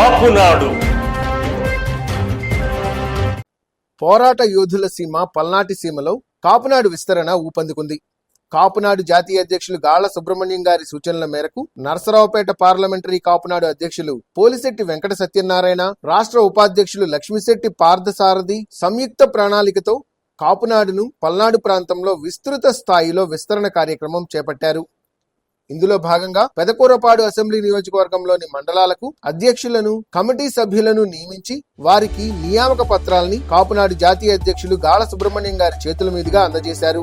కాపునాడు పోరాట యోధుల సీమ పల్నాటి సీమలో కాపునాడు విస్తరణ ఊపందుకుంది. కాపునాడు జాతీయ అధ్యక్షులు గాళ్ళ సుబ్రహ్మణ్యం గారి సూచనల మేరకు నరసరావుపేట పార్లమెంటరీ కాపునాడు అధ్యక్షులు పోలిశెట్టి వెంకట సత్యనారాయణ రాష్ట్ర ఉపాధ్యక్షులు లక్ష్మిశెట్టి పార్థసారథి సంయుక్త ప్రణాళికతో కాపునాడును పల్నాడు ప్రాంతంలో విస్తృత స్థాయిలో విస్తరణ కార్యక్రమం చేపట్టారు. ఇందులో భాగంగా పెదకూరపాడు అసెంబ్లీ నియోజకవర్గంలోని మండలాలకు అధ్యక్షులను కమిటీ సభ్యులను నియమించి వారికి నియామక పత్రాల్ని కాపునాడు జాతీయ అధ్యక్షులు గాల సుబ్రహ్మణ్యం గారి చేతుల మీదుగా అందజేశారు.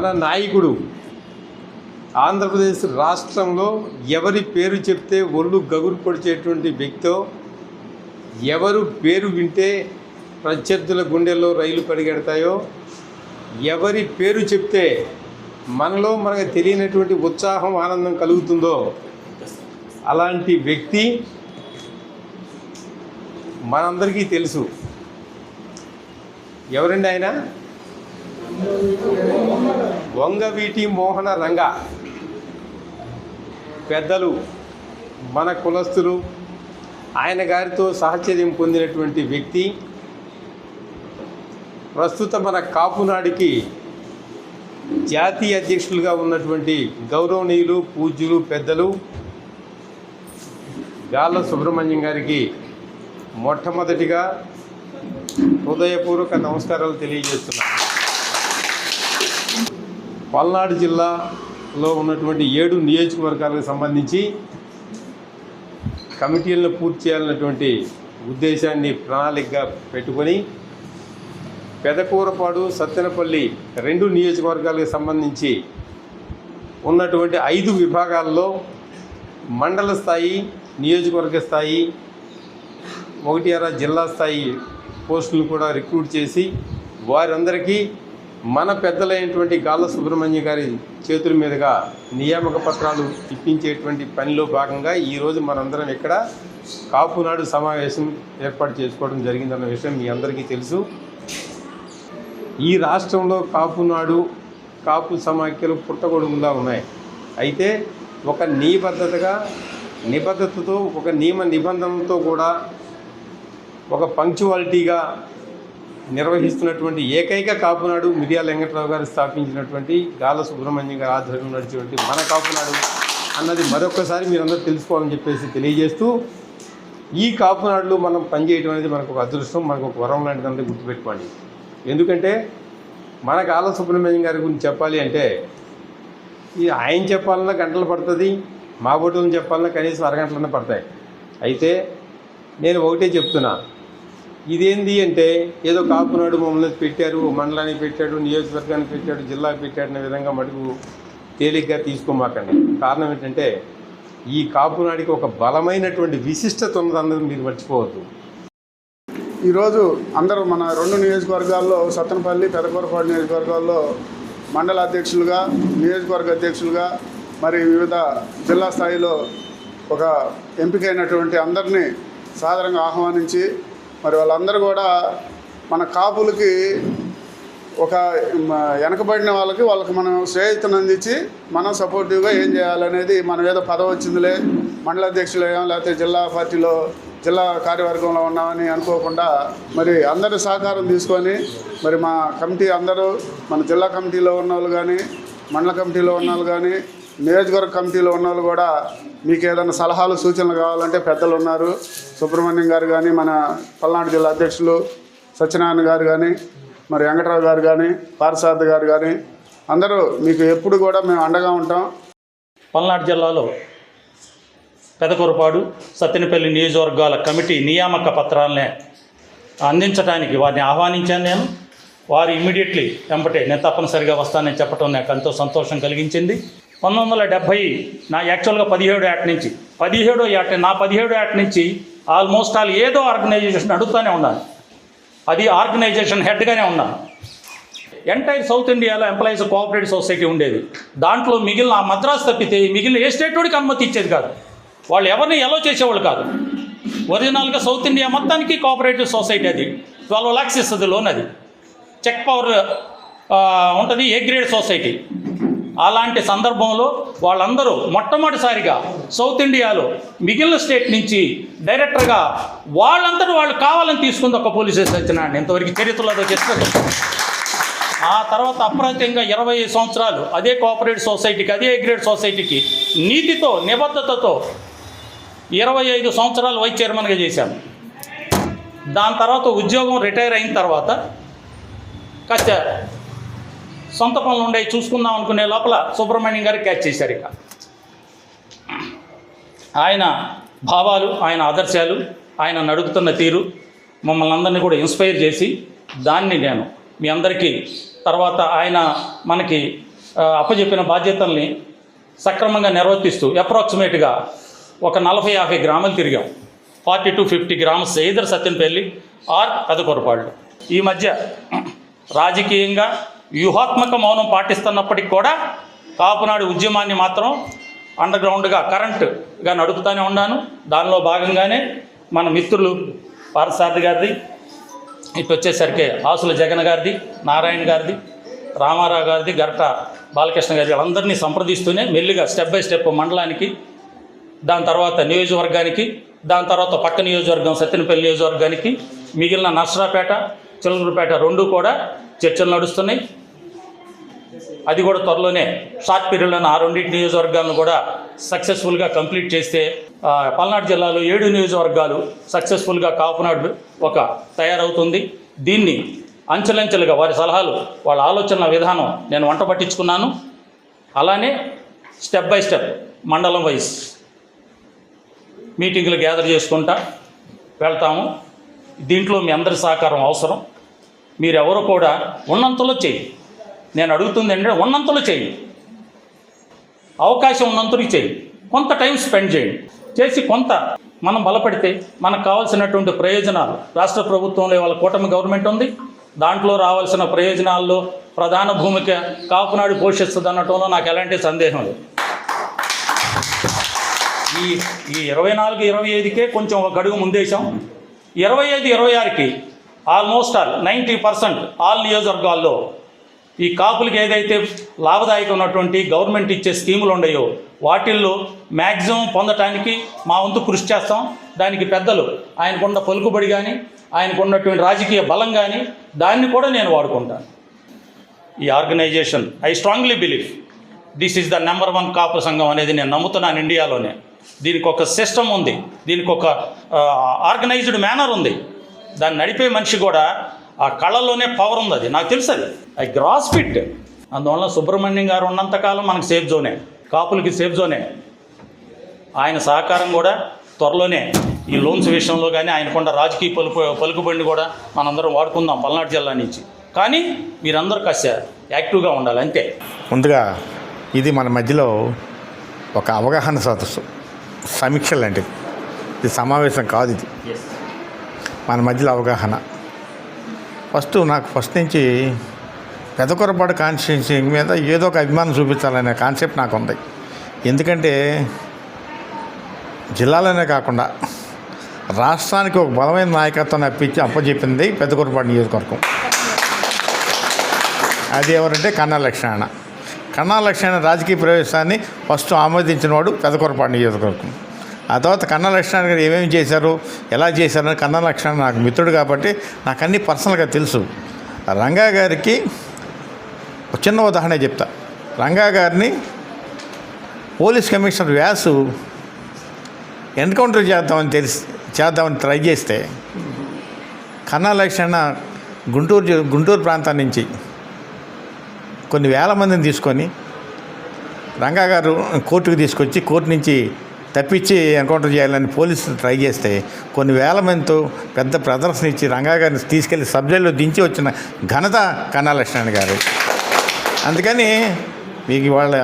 మన నాయకుడు ఆంధ్రప్రదేశ్ రాష్ట్రంలో ఎవరి పేరు చెప్తే ఒళ్ళు గగురు పొడిచేటువంటి వ్యక్తో ఎవరు పేరు వింటే ప్రత్యర్థుల గుండెల్లో రైలు పరిగెడతాయో ఎవరి పేరు చెప్తే మనలో మనకు తెలియనటువంటి ఉత్సాహం ఆనందం కలుగుతుందో అలాంటి వ్యక్తి మనందరికీ తెలుసు. ఎవరండి ఆయన? వంగవీటి మోహన రంగ. పెద్దలు మన కులస్తులు ఆయన గారితో సహచర్యం పొందినటువంటి వ్యక్తి ప్రస్తుత మన కాపునాడికి జాతీయ అధ్యక్షులుగా ఉన్నటువంటి గౌరవనీయులు పూజ్యులు పెద్దలు గాల్ల సుబ్రహ్మణ్యం గారికి మొట్టమొదటిగా హృదయపూర్వక నమస్కారాలు తెలియజేస్తున్నాను. పల్నాడు జిల్లాలో ఉన్నటువంటి ఏడు నియోజకవర్గాలకు సంబంధించి కమిటీలను పూర్తి చేయాలన్నటువంటి ఉద్దేశాన్ని ప్రణాళికగా పెట్టుకొని పెదకూరపాడు సత్తెనపల్లి రెండు నియోజకవర్గాలకు సంబంధించి ఉన్నటువంటి ఐదు విభాగాల్లో మండల స్థాయి నియోజకవర్గ స్థాయి ఒకటి అర జిల్లా స్థాయి పోస్టులు కూడా రిక్రూట్ చేసి వారందరికీ మన పెద్దలైనటువంటి గాల సుబ్రహ్మణ్య గారి చేతుల మీదుగా నియామక పత్రాలు ఇప్పించేటువంటి పనిలో భాగంగా ఈరోజు మనందరం ఇక్కడ కాపునాడు సమావేశం ఏర్పాటు చేసుకోవడం జరిగిందన్న విషయం మీ అందరికీ తెలుసు. ఈ రాష్ట్రంలో కాపునాడు కాపు సమాఖ్యలు పుట్టగొడుగులా ఉన్నాయి. అయితే ఒక నిబద్ధతగా నిబద్ధతతో ఒక నియమ నిబంధనలతో కూడా ఒక పంక్చువాలిటీగా నిర్వహిస్తున్నటువంటి ఏకైక కాపునాడు మిర్యాల వెంకట్రావు గారు స్థాపించినటువంటి గాల సుబ్రహ్మణ్యం గారి ఆధ్వర్యంలో నడిచేటువంటి మన కాపునాడు అన్నది మరొకసారి మీరందరూ తెలుసుకోవాలని చెప్పేసి తెలియజేస్తూ ఈ కాపునాడులో మనం పనిచేయడం అనేది మనకు ఒక అదృష్టం మనకు ఒక వరం లాంటిదంతా గుర్తుపెట్టుకోండి. ఎందుకంటే మన గాల సుబ్రహ్మణ్యం గారి గురించి చెప్పాలి అంటే ఇది ఆయన చెప్పాలన్నా గంటలు పడుతుంది మా బొట్టులను చెప్పాలన్నా కనీసం అరగంటలన్నా పడతాయి. అయితే నేను ఒకటే చెప్తున్నా ఇదేంది అంటే ఏదో కాపునాడు మమ్మల్ని పెట్టారు మండలానికి పెట్టాడు నియోజకవర్గానికి పెట్టాడు జిల్లాకి పెట్టాడు అనే విధంగా మటుకు తేలిగ్గా తీసుకోమాకండి. కారణం ఏంటంటే ఈ కాపునాడికి ఒక బలమైనటువంటి విశిష్టత ఉన్నదన్నది మీరు మర్చిపోవద్దు. ఈరోజు అందరూ మన రెండు నియోజకవర్గాల్లో సత్తనపల్లి పెదకూరపాడు నియోజకవర్గాల్లో మండల అధ్యక్షులుగా నియోజకవర్గ అధ్యక్షులుగా మరి వివిధ జిల్లా స్థాయిలో ఒక ఎంపికైనటువంటి అందరినీ సాధారణంగా ఆహ్వానించి మరి వాళ్ళందరూ కూడా మన కాపులకి ఒక వెనకబడిన వాళ్ళకి వాళ్ళకి మనం శ్రేయస్సును అందించి మనం సపోర్టివ్గా ఏం చేయాలనేది మనం ఏదో పదవి వచ్చిందిలే. మండల అధ్యక్షులు లేకపోతే జిల్లా పార్టీలో జిల్లా కార్యవర్గంలో ఉన్నామని అనుకోకుండా మరి అందరి సహకారం తీసుకొని మరి మా కమిటీ అందరూ మన జిల్లా కమిటీలో ఉన్న వాళ్ళు కానీ మండల కమిటీలో ఉన్న వాళ్ళు కానీ నియోజకవర్గ కమిటీలో ఉన్న వాళ్ళు కూడా మీకు ఏదైనా సలహాలు సూచనలు కావాలంటే పెద్దలు ఉన్నారు సుబ్రహ్మణ్యం గారు కానీ మన పల్నాడు జిల్లా అధ్యక్షులు సత్యనారాయణ గారు కానీ మరి వెంకటరావు గారు కానీ పారసారథి గారు కానీ అందరూ మీకు ఎప్పుడు కూడా మేము అండగా ఉంటాం. పల్నాడు జిల్లాలో పెదకూరపాడు సత్తెనపల్లి నియోజకవర్గాల కమిటీ నియామక పత్రాలనే అందించడానికి వారిని ఆహ్వానించాను నేను. వారు ఇమ్మీడియట్లీ వెంబటే నేను తప్పనిసరిగా వస్తానని చెప్పడం నాకు ఎంతో సంతోషం కలిగించింది. పంతొమ్మిది వందల డెబ్భై నా యాక్చువల్గా పదిహేడు యాక్ట్ నుంచి. పదిహేడో యాక్ట్ నా పదిహేడో యాక్ట్ నుంచి ఆల్మోస్ట్ ఆల్ ఏదో ఆర్గనైజేషన్ అడుగుతూనే ఉన్నాను అది ఆర్గనైజేషన్ హెడ్గానే ఉన్నాను ఎంటైర్ సౌత్ ఇండియాలో ఎంప్లాయీస్ కోఆపరేటివ్ సొసైటీ ఉండేది. దాంట్లో మిగిలిన ఆ మద్రాసు తప్పితే మిగిలిన ఏ స్టేట్ వాడికి అనుమతి ఇచ్చేది కాదు. వాళ్ళు ఎవరిని ఎలా చేసేవాళ్ళు కాదు. ఒరిజినల్గా సౌత్ ఇండియా మొత్తానికి కోఆపరేటివ్ సొసైటీ అది. ట్వెల్వ్ ల్యాక్స్ ఇస్తుంది లోన్ అది. చెక్ పవర్ ఉంటుంది ఏ గ్రేడ్ సొసైటీ. అలాంటి సందర్భంలో వాళ్ళందరూ మొట్టమొదటిసారిగా సౌత్ ఇండియాలో మిగిలిన స్టేట్ నుంచి డైరెక్టర్గా వాళ్ళందరూ వాళ్ళు కావాలని తీసుకుంది ఒక పోలీస్ సత్యనారాయణ ఇంతవరకు చరిత్రలో అదో చెప్తుంది ఆ తర్వాత అప్రతింగా ఇరవై సంవత్సరాలు అదే కోఆపరేటివ్ సొసైటీకి అదే గ్రేడ్ సొసైటీకి నీతితో నిబద్ధతతో ఇరవై ఐదు సంవత్సరాలు వైస్ చైర్మన్గా చేశాను దాని తర్వాత ఉద్యోగం రిటైర్ అయిన తర్వాత కాస్త సొంత పనులు ఉండే చూసుకుందాం అనుకునే లోపల సుబ్రహ్మణ్యం గారు క్యాచ్ చేశారు ఇక. ఆయన భావాలు ఆయన ఆదర్శాలు ఆయన నడుపుతున్న తీరు మమ్మల్ని అందరినీ కూడా ఇన్స్పైర్ చేసి దాన్ని నేను మీ అందరికీ తర్వాత ఆయన మనకి అప్పచెప్పిన బాధ్యతల్ని సక్రమంగా నిర్వర్తిస్తూ అప్రాక్సిమేట్గా ఒక నలభై యాభై గ్రామాలు తిరిగాం. Forty to fifty grams either Satyanapalli or Pedakorapallu ఈ మధ్య రాజకీయంగా వ్యూహాత్మక మౌనం పాటిస్తున్నప్పటికి కూడా కాపునాడు ఉద్యమాన్ని మాత్రం అండర్ గ్రౌండ్గా కరెంటుగా నడుపుతూనే ఉన్నాను. దానిలో భాగంగానే మన మిత్రులు పారసారథి గారిది ఇటు వచ్చేసరికి ఆసుల జగన్ గారిది నారాయణ గారిది రామారావు గారిది గరట బాలకృష్ణ గారి వాళ్ళందరినీ సంప్రదిస్తూనే మెల్లిగా స్టెప్ బై స్టెప్ మండలానికి దాని తర్వాత నియోజకవర్గానికి దాని తర్వాత పక్క నియోజకవర్గం సత్యనపల్లి నియోజకవర్గానికి మిగిలిన నర్సరాపేట చిల్లూరుపేట రెండు కూడా చర్చలు నడుస్తున్నాయి. అది కూడా త్వరలోనే షార్ట్ పీరియడ్లోనే ఆ రెండింటి నియోజకవర్గాలను కూడా సక్సెస్ఫుల్గా కంప్లీట్ చేస్తే పల్నాడు జిల్లాలో ఏడు నియోజకవర్గాలు సక్సెస్ఫుల్గా కాపునాడు ఒక తయారవుతుంది. దీన్ని అంచెలంచెలుగా వారి సలహాలు వాళ్ళ ఆలోచనల విధానం నేను వంట పట్టించుకున్నాను. అలానే స్టెప్ బై స్టెప్ మండలం వైజ్ మీటింగులు గ్యాదర్ చేసుకుంటా వెళ్తాము. దీంట్లో మీ అందరి సహకారం అవసరం. మీరెవరు కూడా ఉన్నంతలో చేయి. నేను అడుగుతుంది ఏంటంటే ఉన్నంతలో చేయి. అవకాశం ఉన్నంతలో చేయి. కొంత టైం స్పెండ్ చేయండి. చేసి కొంత మనం బలపడితే మనకు కావాల్సినటువంటి ప్రయోజనాలు. రాష్ట్ర ప్రభుత్వంలో వాళ్ళ కూటమి గవర్నమెంట్ ఉంది. దాంట్లో రావాల్సిన ప్రయోజనాల్లో ప్రధాన భూమిక కాపునాడు పోషిస్తుంది అనటంలో నాకు ఎలాంటి సందేహం లేదు. ఈ ఈ ఇరవై నాలుగు ఇరవై ఐదుకే కొంచెం ఒక అడుగు ముందేశాం. ఇరవై ఐదు ఇరవై ఆరుకి almost all ninety percent all నియోజకవర్గాల్లో ఈ కాపులకి ఏదైతే లాభదాయకం ఉన్నటువంటి గవర్నమెంట్ ఇచ్చే స్కీములు ఉన్నాయో వాటిల్లో మ్యాక్సిమం పొందటానికి మా వంతు కృషి చేస్తాం. దానికి పెద్దలు ఆయనకున్న పలుకుబడి కానీ ఆయనకున్నటువంటి రాజకీయ బలం కానీ దాన్ని కూడా నేను వాడుకుంటాను. ఈ organisation I strongly believe this is the number one Kapu Sangham అనేది నేను నమ్ముతున్నాను ఇండియాలోనే. దీనికి ఒక సిస్టమ్ ఉంది. దీనికి ఒక ఆర్గనైజ్డ్ మేనర్ ఉంది. దాన్ని నడిపే మనిషి కూడా ఆ కళలోనే పవర్ ఉంది అది. నాకు తెలుసు అది. ఐ గ్రాస్ ఫిట్ అందువల్ల సుబ్రహ్మణ్యం గారు ఉన్నంతకాలం మనకు సేఫ్ జోనే కాపులకి సేఫ్ జోనే ఆయన సహకారం కూడా త్వరలోనే ఈ లోన్స్ విషయంలో కానీ ఆయనకుండా రాజకీయ పలుకు పలుకుబండి కూడా మనందరం వాడుకుందాం పల్నాడు జిల్లా నుంచి. కానీ మీరందరూ కాస్త యాక్టివ్గా ఉండాలి అంతే. ముందుగా ఇది మన మధ్యలో ఒక అవగాహన సదస్సు. సమీక్ష లాంటిది ఇది సమావేశం కాదు ఇది. మన మధ్యలో అవగాహన. ఫస్ట్ నాకు ఫస్ట్ నుంచి పెదకొరపాటు కాన్స్టిట్యున్సీ మీద ఏదో ఒక అభిమానం చూపించాలనే కాన్సెప్ట్ నాకు ఉంది. ఎందుకంటే జిల్లాలోనే కాకుండా రాష్ట్రానికి ఒక బలమైన నాయకత్వాన్ని అప్పించి అప్పచెప్పింది పెద్దకొరపాటు నియోజకవర్గం. అది ఎవరంటే కన్నా లక్ష్మణ కన్నా లక్ష్మణ రాజకీయ ప్రవేశాన్ని ఫస్ట్ ఆమోదించిన వాడు పెదకొరపాటు నియోజకవర్గం. ఆ తర్వాత కన్నా లక్ష్మణ గారు ఏమేమి చేశారు ఎలా చేశారని కన్నా లక్ష్మణ నాకు మిత్రుడు కాబట్టి నాకు అన్ని పర్సనల్గా తెలుసు. రంగా గారికి ఒక చిన్న ఉదాహరణ చెప్తా. రంగా గారిని పోలీస్ కమిషనర్ వ్యాసు ఎన్కౌంటర్ చేద్దామని తెలిసి చేద్దామని ట్రై చేస్తే కన్నా లక్ష్మణ గుంటూరు జి- గుంటూరు ప్రాంతం నుంచి కొన్ని వేల మందిని తీసుకొని రంగా గారు కోర్టుకు తీసుకొచ్చి కోర్టు నుంచి తప్పించి ఎన్కౌంటర్ చేయాలని పోలీసులు ట్రై చేస్తే కొన్ని వేల మందితో పెద్ద ప్రదర్శన ఇచ్చి రంగా గారిని తీసుకెళ్ళి సబ్జెక్టులో దించి వచ్చిన ఘనత కన్నాలక్ష్మణ్ గారు. అందుకని మీకు వాళ్ళ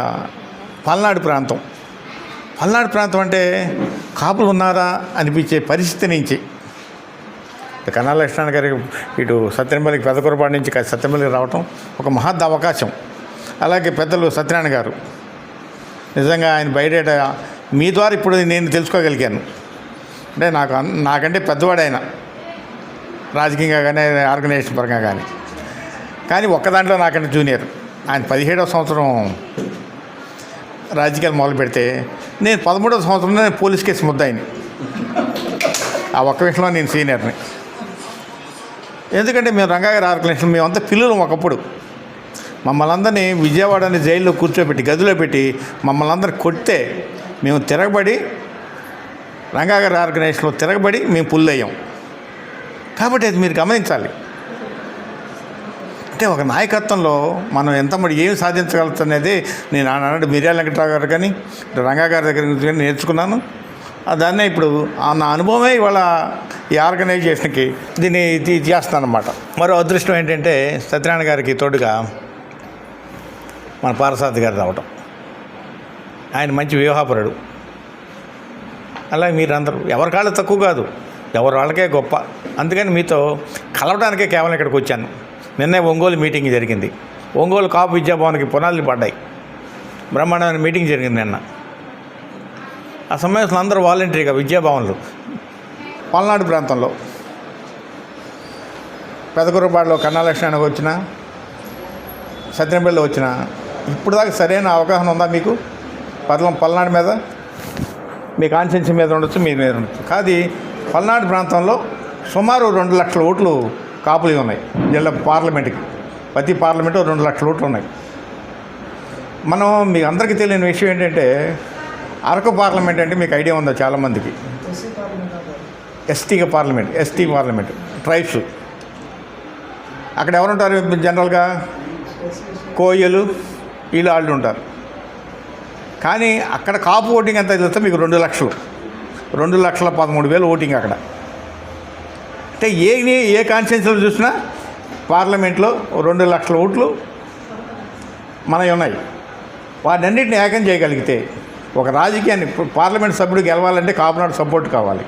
పల్నాడు ప్రాంతం. పల్నాడు ప్రాంతం అంటే కాపులు ఉన్నారా అనిపించే పరిస్థితి నుంచి కన్నా లక్ష్మణ గారి ఇటు సత్యనపల్లికి పెద్దకొరపాటు నుంచి సత్యనపల్లికి రావటం ఒక మహద్ అవకాశం. అలాగే పెద్దలు సత్యనారాయణ గారు. నిజంగా ఆయన బయట మీ ద్వారా ఇప్పుడు నేను తెలుసుకోగలిగాను. అంటే నాకు నాకంటే పెద్దవాడు ఆయన. రాజకీయంగా కానీ ఆర్గనైజేషన్ పరంగా కానీ కానీ ఒక్క దాంట్లో నాకంటే జూనియర్. ఆయన పదిహేడవ సంవత్సరం రాజకీయాలు మొదలు పెడితే నేను పదమూడవ సంవత్సరంలో పోలీస్ కేసు ముద్దాయిని. ఆ ఒక్క విషయంలో నేను సీనియర్ని. ఎందుకంటే మేము రంగాగారి ఆర్గనైజేషన్ మేమంతా పిల్లలు ఒకప్పుడు. మమ్మల్ని అందరినీ విజయవాడని జైల్లో కూర్చోబెట్టి గదిలో పెట్టి మమ్మల్ని అందరిని కొడితే మేము తిరగబడి రంగాగారి ఆర్గనైజేషన్లో తిరగబడి మేము పుల్ అయ్యాం కాబట్టి అది మీరు గమనించాలి. అంటే ఒక నాయకత్వంలో మనం ఎంత మరి సాధించగలుగుతుంది అనేది నేను ఆనాడు మిర్యాల వెంకట్రావు గారు కానీ రంగాగారి రంగా గారి దగ్గర నుంచి కానీ నేర్చుకున్నాను. దాన్నే ఇప్పుడు ఆ నా అనుభవమే ఇవాళ ఈ ఆర్గనైజేషన్కి దీన్ని చేస్తానమాట చేస్తాను మరో అదృష్టం ఏంటంటే సత్యనారాయణ గారికి తోడుగా మన పారసాద్ గారు రావటం. ఆయన మంచి వ్యూహాపరుడు. అలాగే మీరందరూ ఎవరి కాళ్ళు తక్కువ కాదు ఎవరి వాళ్ళకే గొప్ప. అందుకని మీతో కలవడానికే కేవలం ఇక్కడికి వచ్చాను. నిన్నే ఒంగోలు మీటింగ్ జరిగింది. ఒంగోలు కాపు విద్యాభవన్కి పునాదులు పడ్డాయి. బ్రహ్మాండమైన మీటింగ్ జరిగింది నిన్న. ఆ సమావేశంలో అందరూ వాలంటరీగా విద్యాభవన్లు. పల్నాడు ప్రాంతంలో పెదకురపాడులో కన్నాలక్ష్మి వచ్చిన సత్యనపల్లిలో వచ్చిన ఇప్పుడు దాకా సరైన అవగాహన ఉందా మీకు? పదలం పల్నాడు మీద? మీ కాన్సెన్సీ మీద ఉండొచ్చు మీ మీద ఉండొచ్చు. కాదు పల్నాడు ప్రాంతంలో సుమారు రెండు లక్షల ఓట్లు కాపులు ఉన్నాయి. జిల్లా పార్లమెంట్కి. ప్రతి పార్లమెంటు రెండు లక్షల ఓట్లు ఉన్నాయి. మనం మీకు అందరికీ తెలియని విషయం ఏంటంటే అరకు పార్లమెంట్ అంటే మీకు ఐడియా ఉందో చాలామందికి? ఎస్టీగా పార్లమెంట్ ఎస్టీ పార్లమెంట్ ట్రైబ్స్. అక్కడ ఎవరుంటారు జనరల్గా? కోయలు వీళ్ళు వాళ్ళు ఉంటారు. కానీ అక్కడ కాపు ఓటింగ్ ఎంత తెలుస్తే మీకు? రెండు లక్షలు. రెండు లక్షల పదమూడు వేలు ఓటింగ్ అక్కడ. అంటే ఏ ఏ కాన్స్టిట్యున్సీలో చూసినా పార్లమెంట్లో రెండు లక్షల ఓట్లు మనవి ఉన్నాయి. వాటన్నిటిని ఏకం చేయగలిగితే ఒక రాజకీయాన్ని పార్లమెంట్ సభ్యుడు గెలవాలంటే కాపునాడు సపోర్ట్ కావాలి.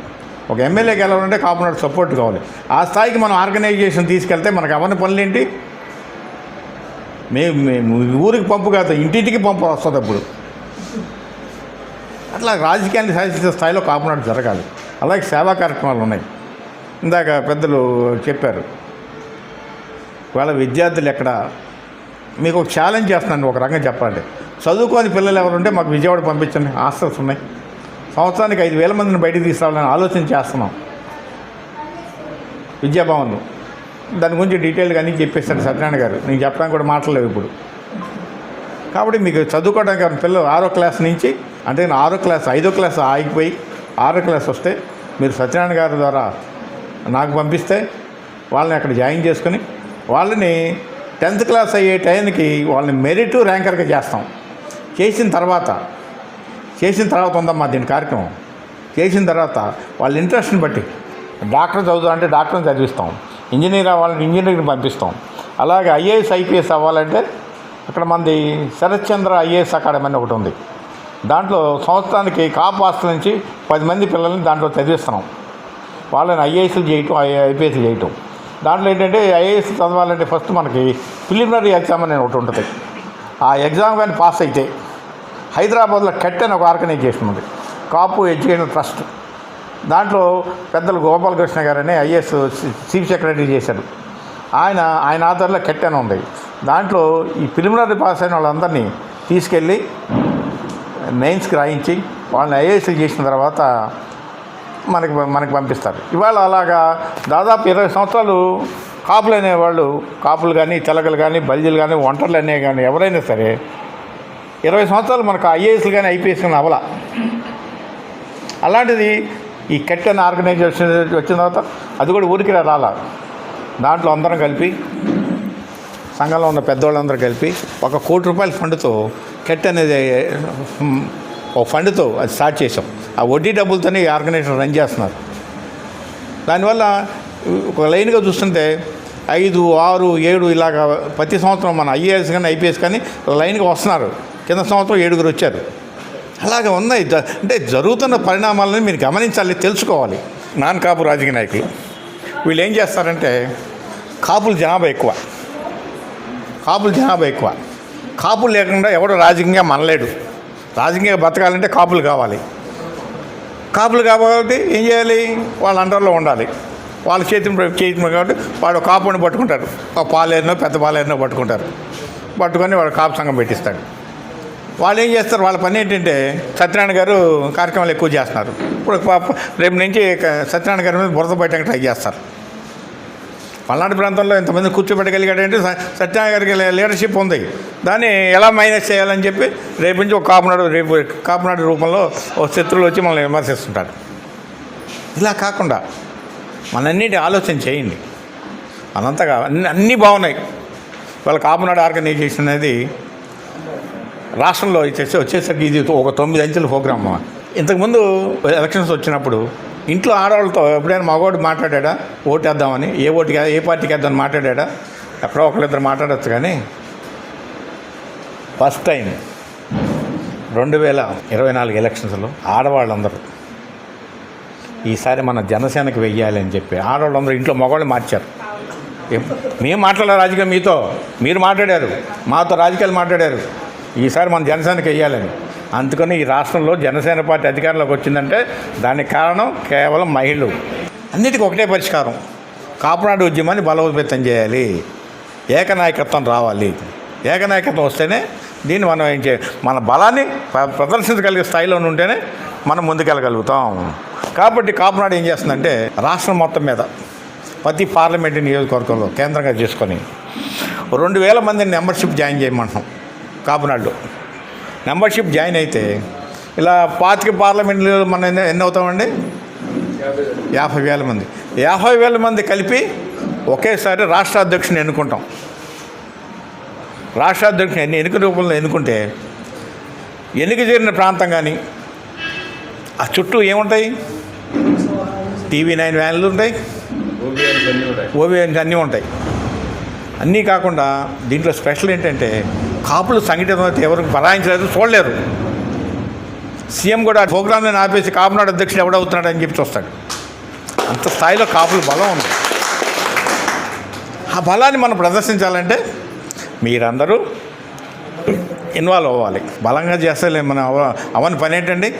ఒక ఎమ్మెల్యే గెలవాలంటే కాపునాడు సపోర్ట్ కావాలి. ఆ స్థాయికి మనం ఆర్గనైజేషన్ తీసుకెళ్తే మనకు అవన్నీ పనులు ఏంటి మేము మేము ఊరికి పంపు కాదు ఇంటింటికి పంపు వస్తుంది అప్పుడు. అట్లా రాజకీయాన్ని శాసించే స్థాయిలో కాపునాడు జరగాలి. అలాగే సేవా కార్యక్రమాలు ఉన్నాయి. ఇందాక పెద్దలు చెప్పారు. వాళ్ళ విద్యార్థులు ఎక్కడ? మీకు ఒక ఛాలెంజ్ చేస్తున్నాను ఒక రకంగా చెప్పాలంటే. చదువుకోని పిల్లలు ఎవరుంటే మాకు విజయవాడ పంపించండి. హాస్టల్స్ ఉన్నాయి. సంవత్సరానికి ఐదు వేల మందిని బయటికి తీసుకురావాలని ఆలోచన చేస్తున్నాం. విద్యాభవన్లు. దాని గురించి డీటెయిల్గా అన్నీ చెప్పేశారు సత్యనారాయణ గారు. నేను చెప్పడానికి కూడా మాట్లాడలేదు ఇప్పుడు. కాబట్టి మీకు చదువుకోవడానికి పిల్లలు ఆరో క్లాస్ నుంచి అంటే నేను ఆరో క్లాస్ ఐదో క్లాస్ ఆగిపోయి ఆరో క్లాస్ వస్తే మీరు సత్యనారాయణ గారి ద్వారా నాకు పంపిస్తే వాళ్ళని అక్కడ జాయిన్ చేసుకుని వాళ్ళని టెన్త్ క్లాస్ అయ్యే టైంకి వాళ్ళని మెరిట్ ర్యాంకర్గా చేస్తాం. చేసిన తర్వాత చేసిన తర్వాత ఉందమ్మా దీని కార్యక్రమం. చేసిన తర్వాత వాళ్ళ ఇంట్రెస్ట్ని బట్టి డాక్టర్ చదువుతా అంటే డాక్టర్ని చదివిస్తాం. ఇంజనీర్ అవ్వాలంటే ఇంజనీర్ని పంపిస్తాం. అలాగే ఐఏఎస్ ఐపీఎస్ అవ్వాలంటే అక్కడ మనది శరత్చంద్ర ఐఏఎస్ అకాడమీ అని ఒకటి ఉంది. దాంట్లో సంవత్సరానికి కాపు నుంచి పది మంది పిల్లల్ని దాంట్లో చదివిస్తున్నాం. వాళ్ళని ఐఏఎస్లు చేయటం ఐపీఎస్లు చేయటం. దాంట్లో ఏంటంటే ఐఏఎస్ చదవాలంటే ఫస్ట్ మనకి ప్రిలిమినరీ ఎగ్జామ్ అనేది ఒకటి ఉంటుంది. ఆ ఎగ్జామ్ కానీ పాస్ అయితే హైదరాబాద్లో కట్ అని ఒక ఆర్గనైజేషన్ ఉంది. Kapu education trust. దాంట్లో పెద్దలు గోపాలకృష్ణ గారని ఐఏఎస్ చీఫ్ సెక్రటరీ చేశారు. ఆయన ఆయన ఆధారంలో కట్ అని ఉంది. దాంట్లో ఈ ప్రిలిమినరీ పాస్ అయిన వాళ్ళందరినీ తీసుకెళ్ళి మెయిన్స్కి రాయించి వాళ్ళని ఐఏఎస్ చేసిన తర్వాత మనకి మనకి పంపిస్తారు. ఇవాళ అలాగా దాదాపు ఇరవై సంవత్సరాలు కాపులు అనేవాళ్ళు కాపులు కానీ తెలగలు కానీ బల్జీలు కానీ ఒంటర్లు అనే కానీ ఎవరైనా సరే ఇరవై సంవత్సరాలు మనకు ఐఏఎస్లు కానీ ఐపీఎస్ కానీ అవలా అలాంటిది ఈ కెట్ అనే ఆర్గనైజేషన్ వచ్చిన తర్వాత అది కూడా ఊరికి రాలా. దాంట్లో అందరం కలిపి సంఘంలో ఉన్న పెద్దవాళ్ళందరూ కలిపి ఒక కోటి రూపాయల ఫండ్తో కెట్ అనేది ఒక ఫండ్తో అది స్టార్ట్ చేసాం ఆ వడ్డీ డబ్బులతోనే ఈ ఆర్గనైజేషన్ రన్ చేస్తున్నారు. దానివల్ల ఒక లైన్గా చూస్తుంటే ఐదు ఆరు ఏడు ఇలాగ ప్రతి సంవత్సరం మన ఐఏఎస్ కానీ ఐపీఎస్ కానీ లైన్గా వస్తున్నారు. కింద సంవత్సరం ఏడుగురు వచ్చారు. అలాగే ఉన్నాయి. జ- అంటే జరుగుతున్న పరిణామాలను మీరు గమనించాలి తెలుసుకోవాలి. నాన్ కాపు రాజకీయ నాయకులు. వీళ్ళు ఏం చేస్తారంటే కాపుల జనాభా ఎక్కువ. కాపుల జనాభా ఎక్కువ. కాపులు లేకుండా ఎవడు రాజకీయంగా మనలేడు. రాజకీయంగా బతకాలంటే కాపులు కావాలి. కాపులు కాబట్టి ఏం చేయాలి? వాళ్ళ అండర్లో ఉండాలి. వాళ్ళ చేతిని చేతి కాబట్టి వాడు కాపుని పట్టుకుంటారు ఒక పాలేరునో పెద్ద పాలేరునో పట్టుకుంటారు. పట్టుకొని వాడు కాపు సంఘం పెట్టిస్తాడు. వాళ్ళు ఏం చేస్తారు? వాళ్ళ పని ఏంటంటే సత్యనారాయణ గారు కార్యక్రమాలు ఎక్కువ చేస్తున్నారు. ఇప్పుడు పాప రేపు నుంచి సత్యనారాయణ గారి మీద బురద పెట్టడానికి ట్రై చేస్తారు. పల్నాడు ప్రాంతంలో ఎంతమంది కూర్చోబెట్టగలిగాడంటే సత్యనారాయణ గారికి లీడర్షిప్ ఉంది. దాన్ని ఎలా మైనస్ చేయాలని చెప్పి రేపు నుంచి ఒక కాపునాడు రేపు కాపునాడు రూపంలో ఒక శత్రువులు వచ్చి మనల్ని విమర్శిస్తుంటారు. ఇలా కాకుండా మనన్నిటి ఆలోచన చేయండి. మనంతగా అన్ని అన్నీ బాగున్నాయి. వాళ్ళ కాపునాడు ఆర్గనైజేషన్ అనేది రాష్ట్రంలో వచ్చేసి వచ్చేసరికి ఇది ఒక తొమ్మిది అంచెల ప్రోగ్రామ్. ఇంతకుముందు ఎలక్షన్స్ వచ్చినప్పుడు ఇంట్లో ఆడవాళ్ళతో ఎప్పుడైనా మగవాడు మాట్లాడా ఓటేద్దామని ఏ ఓటుకి ఏ పార్టీకి వేద్దామని మాట్లాడా ఎక్కడో ఒకరిద్దరు మాట్లాడచ్చు కానీ ఫస్ట్ టైం రెండు వేల ఇరవై నాలుగు ఎలక్షన్స్లో ఆడవాళ్ళందరూ ఈసారి మన జనసేనకి వెయ్యాలి అని చెప్పి ఆడవాళ్ళందరూ ఇంట్లో మగవాళ్ళు మార్చారు. మేము మాట్లాడారు రాజకీయం మీతో. మీరు మాట్లాడారు. మాతో రాజకీయాలు మాట్లాడారు. ఈసారి మన జనసేనకి వెయ్యాలని అందుకని ఈ రాష్ట్రంలో జనసేన పార్టీ అధికారంలోకి వచ్చిందంటే దానికి కారణం కేవలం మహిళలు. అన్నిటికీ ఒకటే పరిష్కారం. కాపునాడు ఉద్యమాన్ని బలోపేతం చేయాలి. ఏకనాయకత్వం రావాలి. ఏకనాయకత్వం వస్తేనే దీన్ని మనం ఏం చే మన బలాన్ని ప్ర- ప్రదర్శించగలిగే స్థాయిలో ఉంటేనే మనం ముందుకెళ్ళగలుగుతాం. కాబట్టి కాపునాడు ఏం చేస్తుందంటే రాష్ట్రం మొత్తం మీద ప్రతి పార్లమెంటు నియోజకవర్గంలో కేంద్రంగా చేసుకొని రెండు వేల మందిని మెంబర్షిప్ జాయిన్ చేయమంటున్నాం. కాపునాడులో మెంబర్షిప్ జాయిన్ అయితే ఇలా పాతిక పార్లమెంట్లో మనం ఎన్ని ఎన్ని అవుతామండి యాభై వేల మంది. యాభై వేల మంది కలిపి ఒకేసారి రాష్ట్ర అధ్యక్షుని ఎన్నుకుంటాం. రాష్ట్ర అధ్యక్షుని ఎన్ని ఎన్నిక రూపంలో ఎన్నుకుంటే ఎన్నిక చేరిన ప్రాంతం కానీ ఆ చుట్టూ ఏముంటాయి? టీవీ నైన్ వ్యాన్లు ఉంటాయి. ఓబీఎన్స్ అన్నీ ఉంటాయి. అన్నీ కాకుండా దీంట్లో స్పెషల్ ఏంటంటే కాపులు సంఘటితం అయితే ఎవరికి బలాయించలేదు చూడలేరు. సీఎం కూడా ఆ ప్రోగ్రామ్ని ఆపేసి కాపునాడు అధ్యక్షుడు ఎవడవుతున్నాడు అని చెప్పి చూస్తాడు. అంత స్థాయిలో కాపులు బలం ఉంది. ఆ బలాన్ని మనం ప్రదర్శించాలంటే మీరందరూ ఇన్వాల్వ్ అవ్వాలి. బలంగా చేస్తే మన అవ- అవని పని ఏంటండి?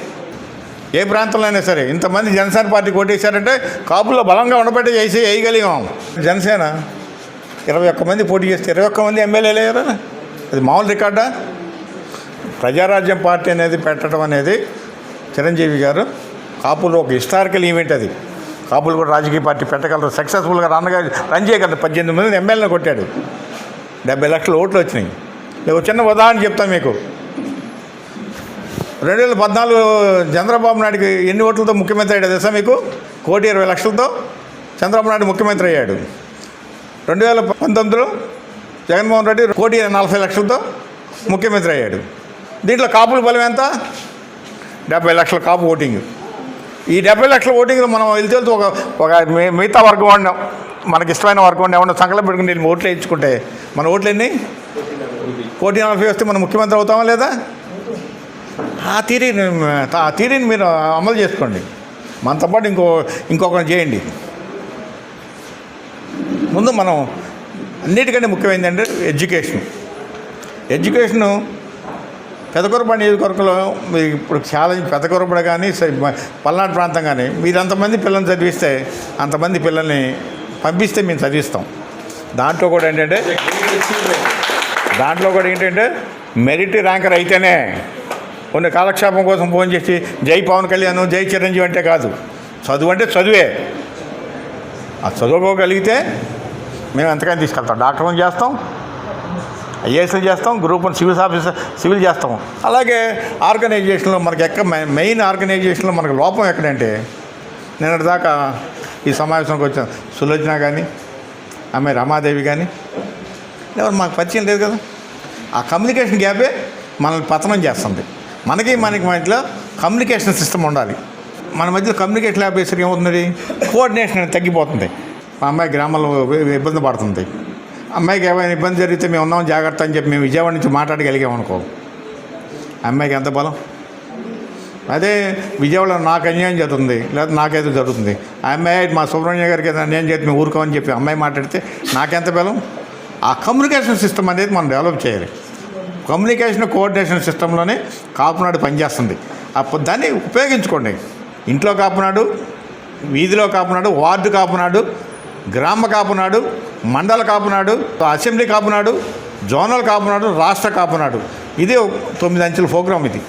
ఏ ప్రాంతంలో అయినా సరే ఇంతమంది జనసేన పార్టీ కొట్టేశారంటే కాపుల్లో బలంగా ఉండబట్టే చేసి వేయగలిగాం. జనసేన ఇరవై ఒక్క మంది పోటీ చేస్తే ఇరవై ఒక్క మంది ఎమ్మెల్యేలు అయ్యారు అది మామూలు రికార్డా? ప్రజారాజ్యం పార్టీ అనేది పెట్టడం అనేది చిరంజీవి గారు కాపులు ఒక హిస్టారికల్ ఈవెంట్ అది. కాపులు కూడా రాజకీయ పార్టీ పెట్టగలరు. సక్సెస్ఫుల్గా రన్ రన్ చేయగలరు. పద్దెనిమిది మంది ఎమ్మెల్యేని కొట్టాడు. డెబ్బై లక్షల ఓట్లు వచ్చినాయి. నేను ఒక చిన్న ఉదాహరణ చెప్తాను మీకు. రెండు వేల పద్నాలుగు చంద్రబాబు నాయుడుకి ఎన్ని ఓట్లతో ముఖ్యమంత్రి అయ్యాడు తెలుసా మీకు? కోటి ఇరవై లక్షలతో చంద్రబాబు నాయుడు ముఖ్యమంత్రి అయ్యాడు. రెండు వేల పంతొమ్మిదిలో జగన్మోహన్ రెడ్డి కోటి నలభై లక్షలతో ముఖ్యమంత్రి అయ్యాడు. దీంట్లో కాపుల బలం ఎంత? డెబ్బై లక్షల కాపు ఓటింగ్. ఈ డెబ్బై లక్షల ఓటింగ్లో మనం వెళ్తే వెళ్తే ఒక ఒక మిగతా వర్గం వాడినాం మనకి ఇష్టమైన వర్గం వాడిని ఏమన్నా సంకలం పెట్టుకుని నేను ఓట్లు వేయించుకుంటే మన ఓట్లు ఎన్ని? కోటి నలభై వస్తే మనం ముఖ్యమంత్రి అవుతామా లేదా? ఆ థీరీని ఆ థీరీని మీరు అమలు చేసుకోండి. మనతో పాటు ఇంకో ఇంకొకరిని చేయండి. ముందు మనం అన్నిటికంటే ముఖ్యమైనది అంటే ఎడ్యుకేషన్. ఎడ్యుకేషను పెదకొరపాడు నియోజకవర్గంలో మీ ఇప్పుడు చాలా పెదకొరపడ కానీ పల్నాడు ప్రాంతం కానీ మీరు అంతమంది పిల్లల్ని చదివిస్తే అంతమంది పిల్లల్ని పంపిస్తే మేము చదివిస్తాం. దాంట్లో కూడా ఏంటంటే దాంట్లో కూడా ఏంటంటే మెరిట్ ర్యాంకర్ అయితేనే కొన్ని కాలక్షేపం కోసం ఫోన్ చేసి జై పవన్ కళ్యాణ్ జై చిరంజీవి అంటే కాదు. చదువు అంటే చదువే. ఆ చదువుకోగలిగితే మేము ఎంతకైనా తీసుకెళ్తాం. డాక్టర్ని చేస్తాం ఐఏఎస్లు చేస్తాం group one civil officer civil చేస్తాం. అలాగే ఆర్గనైజేషన్లో మనకి ఎక్క మెయిన్ ఆర్గనైజేషన్లో మనకు లోపం ఎక్కడంటే నిన్నటి దాకా ఈ సమావేశంకి వచ్చిన సులోచన కానీ ఆమె రమాదేవి కానీ ఎవరు మాకు పరిచయం లేదు కదా. ఆ కమ్యూనికేషన్ గ్యాపే మనల్ని పతనం చేస్తుంది. మనకి మనకి మధ్యలో కమ్యూనికేషన్ సిస్టమ్ ఉండాలి. మన మధ్యలో కమ్యూనికేషన్ ల్యాబ్ ఏమవుతుంది? కోఆర్డినేషన్ అనేది తగ్గిపోతుంది. మా అమ్మాయి గ్రామంలో ఇబ్బంది పడుతుంది. అమ్మాయికి ఏమైనా ఇబ్బంది జరిగితే మేము ఉన్నాం జాగ్రత్త అని చెప్పి మేము విజయవాడ నుంచి మాట్లాడగలిగాం అనుకో. అమ్మాయికి ఎంత బలం? అదే విజయవాడలో నాకు అన్యాయం జరుగుతుంది లేదా నాకేదో జరుగుతుంది. ఆ అమ్మాయి మా సుబ్రహ్మణ్య గారికి ఏదో అన్యాయం చేస్తే మేము ఊరుకోమని చెప్పి అమ్మాయి మాట్లాడితే నాకెంత బలం? ఆ కమ్యూనికేషన్ సిస్టమ్ అనేది మనం డెవలప్ చేయాలి. కమ్యూనికేషన్ కోఆర్డినేషన్ సిస్టంలోనే కాపునాడు పనిచేస్తుంది. అప్పుడు దాన్ని ఉపయోగించుకోండి. ఇంట్లో కాపునాడు వీధిలో కాపునాడు వార్డు కాపునాడు గ్రామ కాపునాడు మండల కాపునాడు అసెంబ్లీ కాపునాడు జోనల్ కాపునాడు రాష్ట్ర కాపునాడు. ఇది తొమ్మిది అంచెల ప్రోగ్రామ్ ఇది.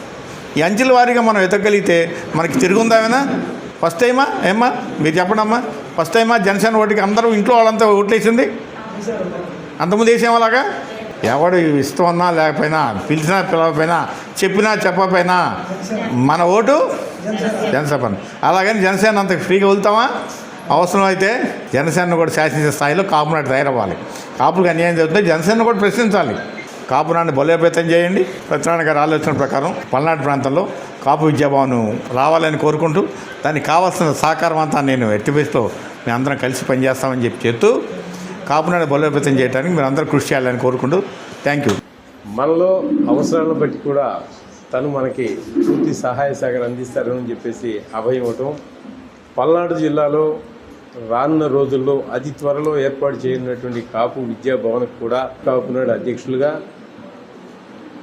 ఈ అంచెల వారీగా మనం ఎదగలిగితే మనకి తిరుగుందామేనా ఫస్ట్ టైమా? ఏమ్మా? మీరు చెప్పండి అమ్మా ఫస్ట్ టైమా? జనసేన ఓటుకి అందరూ ఇంట్లో వాళ్ళంతా ఓట్లేసింది? అంతకుముందు వేసాం అలాగా? ఎవడు ఇష్టం ఉన్నా లేకపోయినా పిలిచినా పిలవకపోయినా చెప్పినా చెప్పకపోయినా మన ఓటు జనసేన అలాగని జనసేన అంత ఫ్రీగా వెళ్తామా అవసరం అయితే జనసేన కూడా శాసించే స్థాయిలో కాపునాడు తయారవ్వాలి. కాపులకు అన్యాయం జరుగుతుంది జనసేన కూడా ప్రశ్నించాలి. కాపునాన్ని బలోపేతం చేయండి. సత్యనారాయణ గారి ఆలోచన ప్రకారం పల్నాడు ప్రాంతంలో కాపు విద్యాభవన్ రావాలని కోరుకుంటూ దానికి కావాల్సిన సహకారం అంతా నేను ఎట్టిబేస్లో మేము అందరం కలిసి పనిచేస్తామని చెప్పి చెప్తూ కాపునాడు బలోపేతం చేయడానికి మీరు అందరూ కృషి చేయాలని కోరుకుంటూ థ్యాంక్ యూ. మనలో అవసరాలను బట్టి కూడా తను మనకి పూర్తి సహాయ సహకారం అందిస్తారని చెప్పేసి అభయం ఇవ్వటం. పల్నాడు జిల్లాలో రానున్న రోజుల్లో అతి త్వరలో ఏర్పాటు చేయనున్నటువంటి కాపు విద్యాభవన్కి కూడా కాపునాడు అధ్యక్షులుగా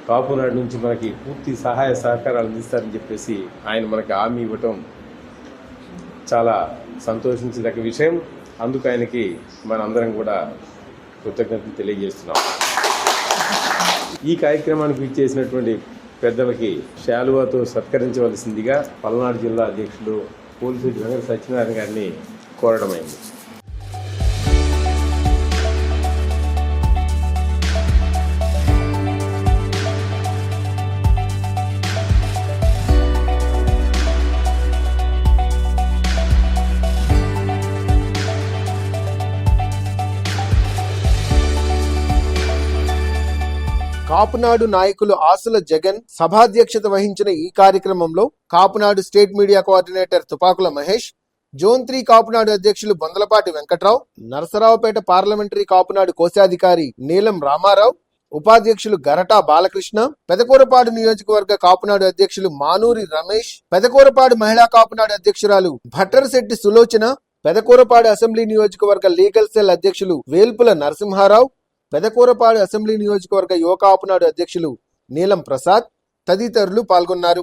కాపునాడు నుంచి మనకి పూర్తి సహాయ సహకారాలు అందిస్తారని చెప్పేసి ఆయన మనకి హామీ ఇవ్వటం చాలా సంతోషించదగ్గ విషయం. అందుకు ఆయనకి మనందరం కూడా కృతజ్ఞతలు తెలియజేస్తున్నాం. ఈ కార్యక్రమానికి ఇచ్చేసినటువంటి పెద్దలకి శాలువాతో సత్కరించవలసిందిగా పల్నాడు జిల్లా అధ్యక్షులు పోలీసు జనరల్ సత్యనారాయణ గారిని కోరడమైంది. కాపునాడు నాయకులు ఆసుల జగన్ సభాధ్యక్షత వహించిన ఈ కార్యక్రమంలో Kapunadu state media coordinator Tupakula Mahesh zone three Kapunadu అధ్యక్షులు బొందలపాటి వెంకట్రావు నరసరావుపేట పార్లమెంటరీ కాపునాడు కోశాధికారి నీలం రామారావు ఉపాధ్యక్షులు గరటా బాలకృష్ణ పెదకూరపాడు నియోజకవర్గ కాపునాడు అధ్యక్షులు మానూరి రమేష్ పెదకూరపాడు మహిళా కాపునాడు అధ్యక్షురాలు భట్టరశెట్టి సులోచన పెదకూరపాడు అసెంబ్లీ నియోజకవర్గ లీగల్ సెల్ అధ్యక్షులు వేల్పుల నరసింహారావు పెదకూరపాడు అసెంబ్లీ నియోజకవర్గ యువ కాపునాడు అధ్యక్షులు నీలం ప్రసాద్ తదితరులు పాల్గొన్నారు.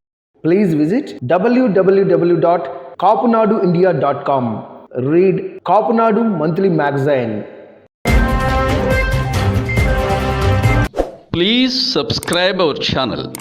Please visit www.kapunaduindia.com. Read Kapunadu Monthly Magazine. Please subscribe our channel.